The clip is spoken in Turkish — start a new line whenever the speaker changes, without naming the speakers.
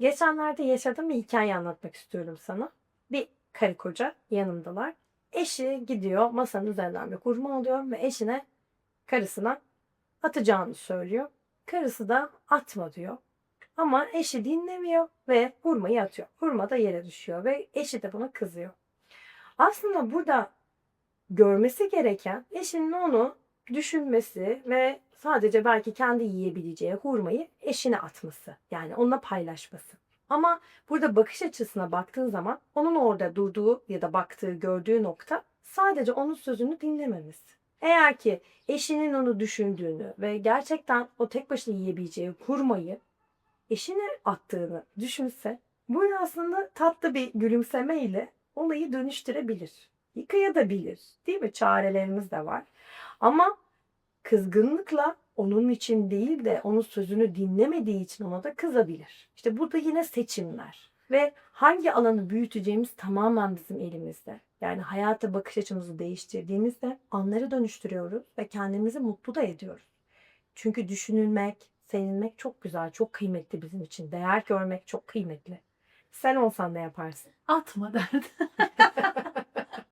Geçenlerde yaşadığım bir hikaye anlatmak istiyorum sana. Bir karı koca yanımdalar. Eşi gidiyor masanın üzerinden bir hurma alıyor ve eşine karısına atacağını söylüyor. Karısı da atma diyor. Ama eşi dinlemiyor ve hurmayı atıyor. Hurma da yere düşüyor ve eşi de buna kızıyor. Aslında burada görmesi gereken eşinin onu düşünmesi ve sadece belki kendi yiyebileceği hurmayı eşine atması. Yani onunla paylaşması. Ama burada bakış açısına baktığın zaman onun orada durduğu ya da baktığı, gördüğü nokta sadece onun sözünü dinlememesi. Eğer ki eşinin onu düşündüğünü ve gerçekten o tek başına yiyebileceği hurmayı eşine attığını düşünse burada aslında tatlı bir gülümseme ile olayı dönüştürebilir. Yıkayabilir. Değil mi? Çarelerimiz de var. Ama kızgınlıkla onun için değil de onun sözünü dinlemediği için ona da kızabilir. İşte burada yine seçimler ve hangi alanı büyüteceğimiz tamamen bizim elimizde. Yani hayata bakış açımızı değiştirdiğimizde anları dönüştürüyoruz ve kendimizi mutlu da ediyoruz. Çünkü düşünülmek, sevinmek çok güzel, çok kıymetli bizim için. Değer görmek çok kıymetli. Sen olsan ne yaparsın?
Atma derdi.